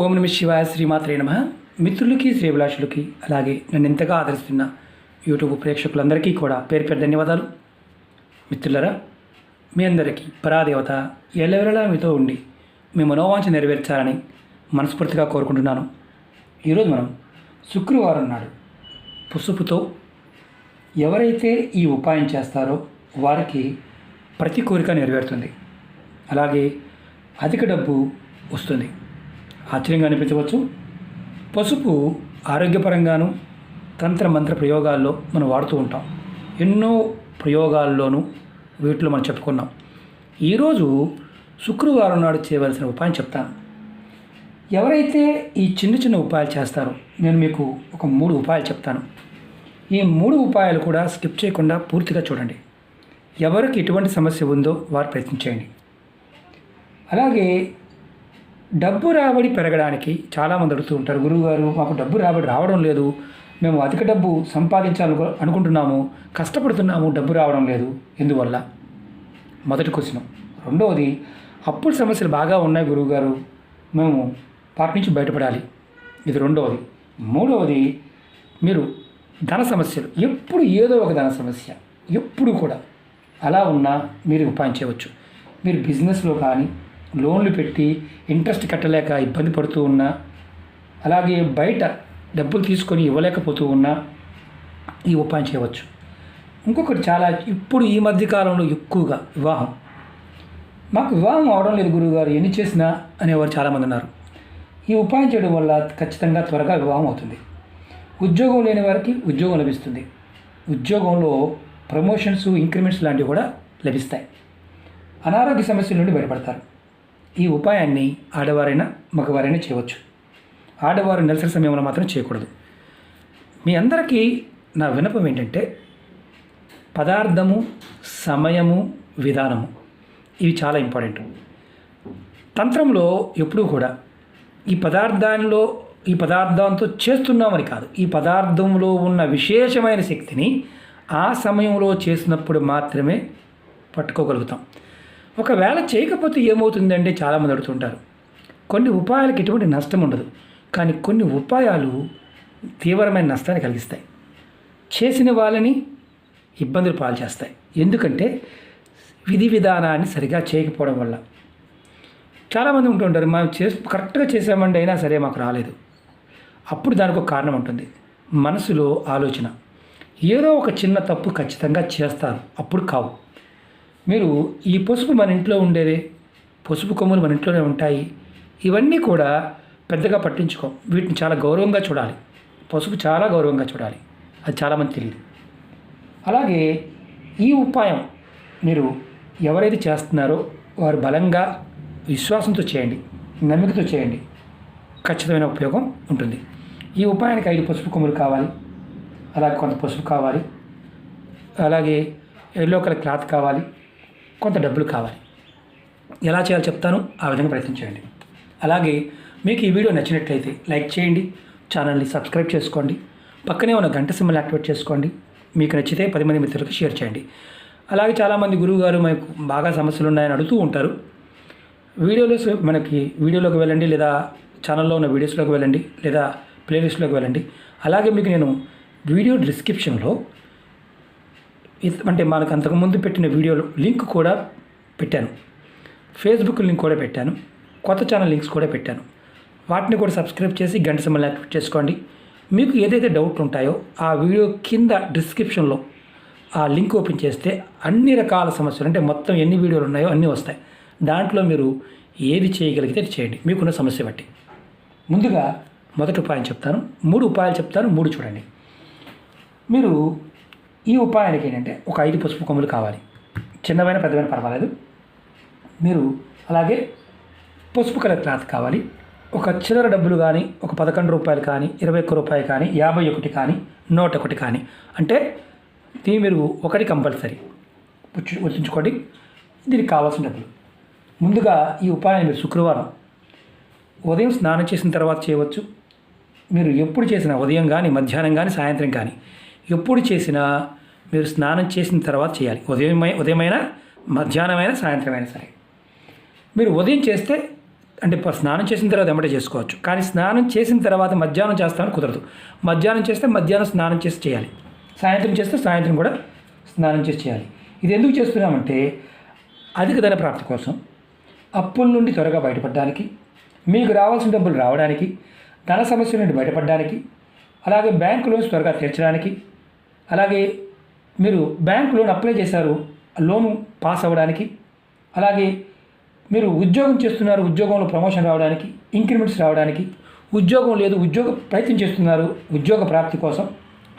ఓం నమ శివాయ శ్రీమాత్రే నమ. మిత్రులకి శ్రీభిలాషులకి అలాగే నన్ను ఎంతగా ఆదరిస్తున్న యూట్యూబ్ ప్రేక్షకులందరికీ కూడా పేరు పేరు ధన్యవాదాలు. మిత్రులరా మీ అందరికీ పరాదేవత ఎల్లవెల్లలా మీతో ఉండి మీ మనోవాంఛ నెరవేర్చాలని మనస్ఫూర్తిగా కోరుకుంటున్నాను. ఈరోజు మనం శుక్రవారం నాడు పుసుపుతో ఎవరైతే ఈ ఉపాయం చేస్తారో వారికి ప్రతి కోరిక నెరవేరుతుంది. అలాగే అధిక డబ్బు వస్తుంది. ఆశ్చర్యంగా అనిపించవచ్చు. పసుపు ఆరోగ్యపరంగాను తంత్ర మంత్ర ప్రయోగాల్లో మనం వాడుతూ ఉంటాం. ఎన్నో ప్రయోగాల్లోనూ వీటిలో మనం చెప్పుకున్నాం. ఈరోజు శుక్రవారం నాడు చేయవలసిన ఉపాయం చెప్తాను. ఎవరైతే ఈ చిన్న చిన్న ఉపాయాలు చేస్తారో నేను మీకు ఒక మూడు ఉపాయాలు చెప్తాను. ఈ మూడు ఉపాయాలు కూడా స్కిప్ చేయకుండా పూర్తిగా చూడండి. ఎవరికి ఎటువంటి సమస్య ఉందో వారు ప్రయత్నించేయండి. అలాగే డబ్బు రాబడి పెరగడానికి చాలామంది అడుగుతూ ఉంటారు గురువుగారు మాకు డబ్బు రాబడి రావడం లేదు మేము అధిక డబ్బు సంపాదించాలను అనుకుంటున్నాము కష్టపడుతున్నాము డబ్బు రావడం లేదు. ఎందువల్ల? మొదటి క్వశ్చన్. రెండవది అప్పుల సమస్యలు బాగా ఉన్నాయి గురువుగారు మేము వాటి నుంచి బయటపడాలి. ఇది రెండవది. మూడవది మీరు ధన సమస్యలు ఎప్పుడు ఏదో ఒక ధన సమస్య ఎప్పుడు కూడా అలా ఉన్నా మీరు ఉపాయం చేయవచ్చు. మీరు బిజినెస్లో కానీ లోన్లు పెట్టి ఇంట్రెస్ట్ కట్టలేక ఇబ్బంది పడుతూ ఉన్నా అలాగే బయట డబ్బులు తీసుకొని ఇవ్వలేకపోతూ ఉన్నా ఈ ఉపాయం చేయవచ్చు. ఇంకొకటి చాలా ఇప్పుడు ఈ మధ్య కాలంలో ఎక్కువగా వివాహం. మాకు వివాహం అవడం లేదు గురువుగారు ఎన్ని చేసినా అనేవారు చాలామంది ఉన్నారు. ఈ ఉపాయం చేయడం వల్ల ఖచ్చితంగా త్వరగా వివాహం అవుతుంది. ఉద్యోగం లేని వారికి ఉద్యోగం లభిస్తుంది. ఉద్యోగంలో ప్రమోషన్స్ ఇంక్రిమెంట్స్ లాంటివి కూడా లభిస్తాయి. అనారోగ్య సమస్యల నుండి బయటపడతారు. ఈ ఉపాయాన్ని ఆడవారైనా మగవారైనా చేయవచ్చు. ఆడవారు నెలసరి సమయంలో మాత్రం చేయకూడదు. మీ అందరికీ నా వినపం ఏంటంటే పదార్థము సమయము విధానము ఇవి చాలా ఇంపార్టెంట్. తంత్రంలో ఎప్పుడూ కూడా ఈ పదార్థాల్లో ఈ పదార్థంతో చేస్తున్నామని కాదు ఈ పదార్థంలో ఉన్న విశేషమైన శక్తిని ఆ సమయంలో చేసినప్పుడు మాత్రమే పట్టుకోగలుగుతాం. ఒకవేళ చేయకపోతే ఏమవుతుందంటే చాలామంది అడుగుతుంటారు. కొన్ని ఉపాయాలకు ఎటువంటి నష్టం ఉండదు. కానీ కొన్ని ఉపాయాలు తీవ్రమైన నష్టాన్ని కలిగిస్తాయి. చేసిన వాళ్ళని ఇబ్బందులు పాలు చేస్తాయి. ఎందుకంటే విధి విధానాన్ని సరిగా చేయకపోవడం వల్ల. చాలామంది ఉంటుంటారు మనం చేసి కరెక్ట్గా చేసామండి అయినా సరే మాకు రాలేదు. అప్పుడు దానికి ఒక కారణం ఉంటుంది. మనసులో ఆలోచన. ఏదో ఒక చిన్న తప్పు ఖచ్చితంగా చేస్తారు. అప్పుడు కావు. మీరు ఈ పసుపు మన ఇంట్లో ఉండేదే. పసుపు కొమ్ములు మన ఇంట్లోనే ఉంటాయి. ఇవన్నీ కూడా పెద్దగా పట్టించుకో. వీటిని చాలా గౌరవంగా చూడాలి. పసుపు చాలా గౌరవంగా చూడాలి. అది చాలామంది తెలియదు. అలాగే ఈ ఉపాయం మీరు ఎవరైతే చేస్తున్నారో వారు బలంగా విశ్వాసంతో చేయండి. నమ్మికతో చేయండి. ఖచ్చితమైన ఉపయోగం ఉంటుంది. ఈ ఉపాయానికి ఐదు పసుపు కొమ్ములు కావాలి. అలాగే కొంత పసుపు కావాలి. అలాగే ఎల్లో కలర్ క్లాత్ కావాలి. కొంత డబ్బులు కావాలి. ఎలా చేయాలో చెప్తాను ఆ విధంగా ప్రయత్నం చేయండి. అలాగే మీకు ఈ వీడియో నచ్చినట్లయితే లైక్ చేయండి ఛానల్ని సబ్స్క్రైబ్ చేసుకోండి పక్కనే ఉన్న గంట సింబల్ యాక్టివేట్ చేసుకోండి మీకు నచ్చితే పది మంది మిత్రులకు షేర్ చేయండి. అలాగే చాలామంది గురువు గారు మనకు బాగా సమస్యలు ఉన్నాయని అడుగుతూ ఉంటారు. వీడియోలో మనకి వీడియోలోకి వెళ్ళండి లేదా ఛానల్లో ఉన్న వీడియోస్లోకి వెళ్ళండి లేదా ప్లేలిస్ట్లోకి వెళ్ళండి. అలాగే మీకు నేను వీడియో డిస్క్రిప్షన్లో అంటే మనకు అంతకుముందు పెట్టిన వీడియోలు లింక్ కూడా పెట్టాను. ఫేస్బుక్ లింక్ కూడా పెట్టాను. కొత్త ఛానల్ లింక్స్ కూడా పెట్టాను. వాటిని కూడా సబ్స్క్రైబ్ చేసి గంట సింబల్ యాక్టివేట్ చేసుకోండి. మీకు ఏదైతే డౌట్ ఉంటాయో ఆ వీడియో కింద డిస్క్రిప్షన్లో ఆ లింక్ ఓపెన్ చేస్తే అన్ని రకాల సమస్యలు అంటే మొత్తం ఎన్ని వీడియోలు ఉన్నాయో అన్నీ వస్తాయి. దాంట్లో మీరు ఏది చేయగలిగితే చేయండి. మీకున్న సమస్య బట్టి. ముందుగా మొదటి ఉపాయం చెప్తాను. మూడు ఉపాయాలు చెప్తాను. మూడు చూడండి. మీరు ఈ ఉపాయానికి ఏంటంటే ఒక ఐదు పసుపు కొమ్ములు కావాలి. చిన్నవైన పెద్దవైన పర్వాలేదు. మీరు అలాగే పసుపు కలర్ క్లాత్ కావాలి. ఒక చిల్లర డబ్బులు కానీ ఒక పదకొండు రూపాయలు కానీ ఇరవై ఒక్క రూపాయలు కానీ యాభై ఒకటి కానీ నూట ఒకటి కానీ. అంటే దీని మీరు ఒకటి కంపల్సరీ. గుర్తుంచుకోండి. దీనికి కావాల్సిన డబ్బులు. ముందుగా ఈ ఉపాయాన్ని మీరు శుక్రవారం ఉదయం స్నానం చేసిన తర్వాత చేయవచ్చు. మీరు ఎప్పుడు చేసిన ఉదయం కానీ మధ్యాహ్నం కానీ సాయంత్రం కానీ ఎప్పుడు చేసినా మీరు స్నానం చేసిన తర్వాత చేయాలి. ఉదయం ఉదయమైనా మధ్యాహ్నమైనా సాయంత్రమైనా సరే. మీరు ఉదయం చేస్తే అంటే స్నానం చేసిన తర్వాత వెంబడే చేసుకోవచ్చు. కానీ స్నానం చేసిన తర్వాత మధ్యాహ్నం చేస్తామని కుదరదు. మధ్యాహ్నం చేస్తే మధ్యాహ్నం స్నానం చేసి చేయాలి. సాయంత్రం చేస్తే సాయంత్రం కూడా స్నానం చేసి చేయాలి. ఇది ఎందుకు చేస్తున్నామంటే అధిక ధన ప్రాప్తి కోసం అప్పుల నుండి త్వరగా బయటపడడానికి మీకు రావాల్సిన డబ్బులు రావడానికి ధన సమస్య నుండి బయటపడడానికి అలాగే బ్యాంకు లోన్స్ త్వరగా తీర్చడానికి అలాగే మీరు బ్యాంక్ లోన్ అప్లై చేశారు లోన్ పాస్ అవ్వడానికి అలాగే మీరు ఉద్యోగం చేస్తున్నారు ఉద్యోగంలో ప్రమోషన్ రావడానికి ఇంక్రిమెంట్స్ రావడానికి ఉద్యోగం లేదు ఉద్యోగ ప్రయత్నం చేస్తున్నారు ఉద్యోగ ప్రాప్తి కోసం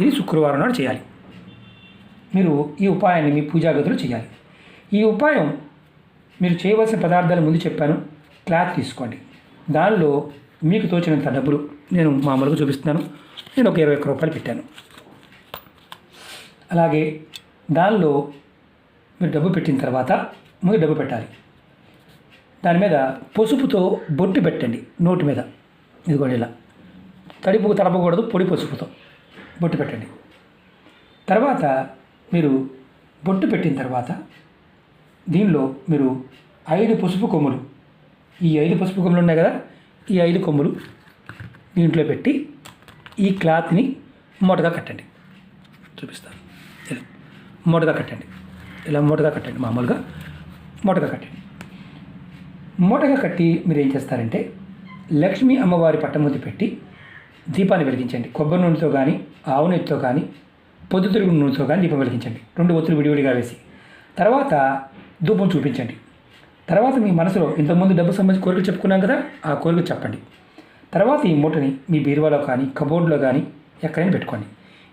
ఇది శుక్రవారం నాడు చేయాలి. మీరు ఈ ఉపాయాన్ని మీ పూజాగతులు చేయాలి. ఈ ఉపాయం మీరు చేయవలసిన పదార్థాలు ముందు చెప్పాను. క్లాత్ తీసుకోండి. దానిలో మీకు తోచినంత డబ్బులు నేను మామూలుగా చూపిస్తున్నాను. నేను ఒక ఇరవై ఒక్క రూపాయలు పెట్టాను. అలాగే దానిలో మీరు డబ్బు పెట్టిన తర్వాత ముందు డబ్బు పెట్టాలి. దాని మీద పసుపుతో బొట్టు పెట్టండి నోటి మీద. ఇదిగోండి ఇలా. తడిపు తడపకూడదు పొడి పసుపుతో బొట్టు పెట్టండి. తర్వాత మీరు బొట్టు పెట్టిన తర్వాత దీనిలో మీరు ఐదు పసుపు కొమ్ములు ఈ ఐదు పసుపు కొమ్ములు ఉన్నాయి కదా ఈ ఐదు కొమ్ములు దీంట్లో పెట్టి ఈ క్లాత్ని మూటగా కట్టండి. చూపిస్తాను. ఇలా మొటగా కట్టండి. ఇలా మూటగా కట్టండి మామూలుగా. మూటగా కట్టండి. మూటగా కట్టి మీరు ఏం చేస్తారంటే లక్ష్మీ అమ్మవారి పట్టం ముందు పెట్టి దీపాన్ని వెలిగించండి. కొబ్బరి నూనెతో కానీ ఆవు నెయ్యితో కానీ పొద్దుతిరుగు నూనెతో కానీ దీపం వెలిగించండి. రెండు ఒత్తులు విడివిడిగా వేసి. తర్వాత ధూపం చూపించండి. తర్వాత మీ మనసులో ఇంతకుముందు డబ్బు సంబంధించి కోరికలు చెప్పుకున్నాం కదా ఆ కోరికలు చెప్పండి. తర్వాత ఈ మూటని మీ బీరువాలో కానీ కబోర్డ్లో కానీ ఎక్కడైనా పెట్టుకోండి.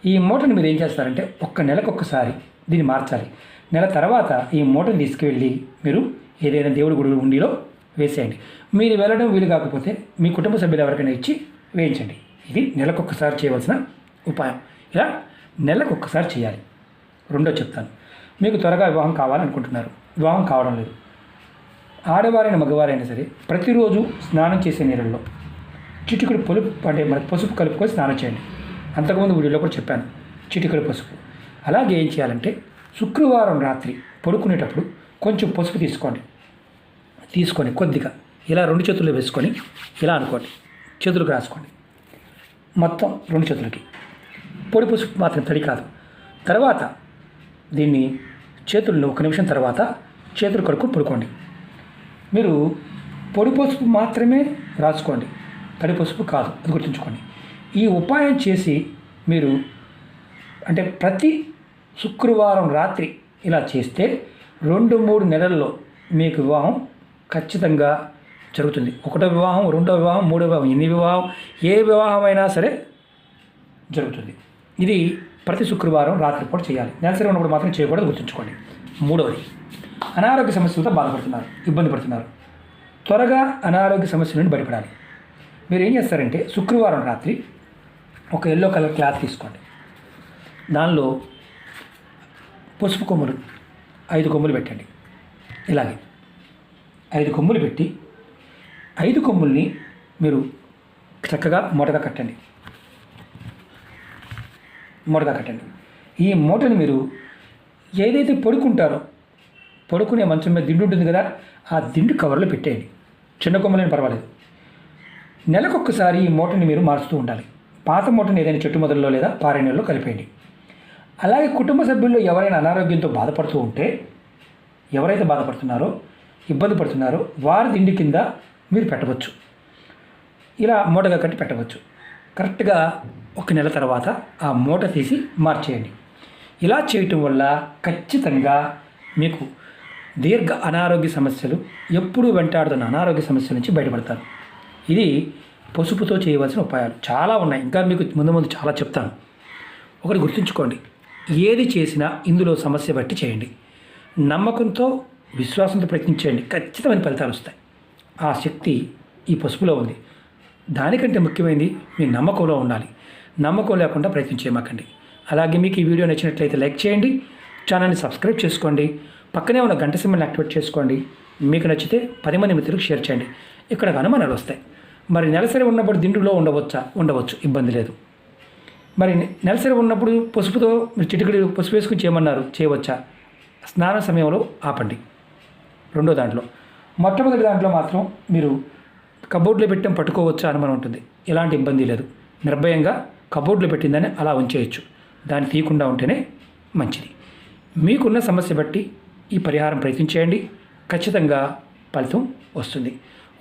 ఈ మూటని మీరు ఏం చేస్తారంటే ఒక్క నెలకు ఒక్కసారి దీన్ని మార్చాలి. నెల తర్వాత ఈ మూటని తీసుకువెళ్ళి మీరు ఏదైనా దేవుడి గుడి ఉండిలో వేసేయండి. మీరు వెళ్ళడం వీలు కాకపోతే మీ కుటుంబ సభ్యులు ఎవరికైనా ఇచ్చి వేయించండి. ఇది నెలకొకసారి చేయవలసిన ఉపాయం. ఇలా నెలకొకసారి చేయాలి. రెండో చెప్తాను. మీకు త్వరగా వివాహం కావాలనుకుంటున్నారు. వివాహం కావడం లేదు. ఆడవారైన మగవారైనా సరే ప్రతిరోజు స్నానం చేసే నీళ్ళల్లో చిటికుడు పొలుపు అంటే మన పసుపు కలుపుకొని స్నానం చేయండి. అంతకుముందు వీడియోలో కూడా చెప్పాను చిటికల పసుపు. అలాగే ఏం చేయాలంటే శుక్రవారం రాత్రి పడుకునేటప్పుడు కొంచెం పసుపు తీసుకోండి. తీసుకొని కొద్దిగా. ఇలా రెండు చేతుల్లో వేసుకొని ఇలా అనుకోండి. చేతులకు రాసుకోండి. మొత్తం రెండు చేతులకి. పొడి పసుపు మాత్రం తడి కాదు. తర్వాత దీన్ని చేతుల్లో ఒక నిమిషం తర్వాత చేతులు కడుక్కొని పడుకోండి. మీరు పొడి పసుపు మాత్రమే రాసుకోండి. తడి పసుపు కాదు అది గుర్తుంచుకోండి. ఈ ఉపాయం చేసి మీరు అంటే ప్రతి శుక్రవారం రాత్రి ఇలా చేస్తే రెండు మూడు నెలల్లో మీకు వివాహం ఖచ్చితంగా జరుగుతుంది. ఒకటో వివాహం రెండో వివాహం మూడో వివాహం ఎన్ని వివాహం ఏ వివాహం అయినా సరే జరుగుతుంది. ఇది ప్రతి శుక్రవారం రాత్రిపూట చేయాలి. నెలసరి ఉన్నప్పుడు మాత్రం చేయకూడదు గుర్తుంచుకోండి. మూడవది అనారోగ్య సమస్యలతో బాధపడుతున్నారు ఇబ్బంది పడుతున్నారు. త్వరగా అనారోగ్య సమస్య నుండి బయటపడాలి. మీరు ఏం చేస్తారంటే శుక్రవారం రాత్రి ఒక ఎల్లో కలర్ క్లాత్ తీసుకోండి. దానిలో పసుపు కొమ్ములు ఐదు కొమ్ములు పెట్టండి. ఇలాగే ఐదు కొమ్ములు పెట్టి ఐదు కొమ్ముల్ని మీరు చక్కగా మూటగా కట్టండి. మూటగా కట్టండి. ఈ మూటని మీరు ఏదైతే పడుకుంటారో పడుకునే మంచం మీద దిండు ఉంటుంది కదా ఆ దిండు కవర్లో పెట్టేయండి. చిన్న కొమ్మలేని పర్వాలేదు. నెలకొకసారి ఈ మూటని మీరు మారుస్తూ ఉండాలి. పాత మూటను ఏదైనా చెట్టు మొదల్లో లేదా పారే నీళ్ళలో కలిపేయండి. అలాగే కుటుంబ సభ్యుల్లో ఎవరైనా అనారోగ్యంతో బాధపడుతూ ఉంటే ఎవరైతే బాధపడుతున్నారో ఇబ్బంది పడుతున్నారో వారి తిండి కింద మీరు పెట్టవచ్చు. ఇలా మూటగా కట్టి పెట్టవచ్చు. కరెక్ట్గా ఒక నెల తర్వాత ఆ మూట తీసి మార్చేయండి. ఇలా చేయటం వల్ల ఖచ్చితంగా మీకు దీర్ఘ అనారోగ్య సమస్యలు ఎప్పుడూ వెంటాడుతున్న అనారోగ్య సమస్యల నుంచి బయటపడతారు. ఇది పసుపుతో చేయవలసిన ఉపాయాలు చాలా ఉన్నాయి. ఇంకా మీకు ముందు ముందు చాలా చెప్తాను. ఒకటి గుర్తుంచుకోండి. ఏది చేసినా ఇందులో సమస్య బట్టి చేయండి. నమ్మకంతో విశ్వాసంతో ప్రయత్నించండి. ఖచ్చితమైన ఫలితాలు వస్తాయి. ఆ శక్తి ఈ పసుపులో ఉంది. దానికంటే ముఖ్యమైనది మీ నమ్మకంలో ఉండాలి. నమ్మకం లేకుండా ప్రయత్నం చేయమాకండి. అలాగే మీకు ఈ వీడియో నచ్చినట్లయితే లైక్ చేయండి. ఛానల్ని సబ్స్క్రైబ్ చేసుకోండి. పక్కనే ఉన్న గంట సింబల్ని యాక్టివేట్ చేసుకోండి. మీకు నచ్చితే పది మంది మిత్రులకు షేర్ చేయండి. ఇక్కడ అనుమానాలు వస్తాయి. మరి నెలసరి ఉన్నప్పుడు దిండులో ఉండవచ్చా? ఉండవచ్చు. ఇబ్బంది లేదు. మరి నెలసరి ఉన్నప్పుడు పసుపుతో మీరు చిటికడి పసుపు వేసుకుని చేయమన్నారు. చేయవచ్చా? స్నాన సమయంలో ఆపండి. రెండో దాంట్లో. మొట్టమొదటి దాంట్లో మాత్రం మీరు కబోర్డ్లో పెట్టడం పట్టుకోవచ్చా అనుమానం ఉంటుంది. ఎలాంటి ఇబ్బంది లేదు. నిర్భయంగా కబోర్డ్లో పెట్టిందని అలా ఉంచేయచ్చు. దాన్ని తీయకుండా ఉంటేనే మంచిది. మీకున్న సమస్య బట్టి ఈ పరిహారం ప్రయత్నించేయండి ఖచ్చితంగా ఫలితం వస్తుంది.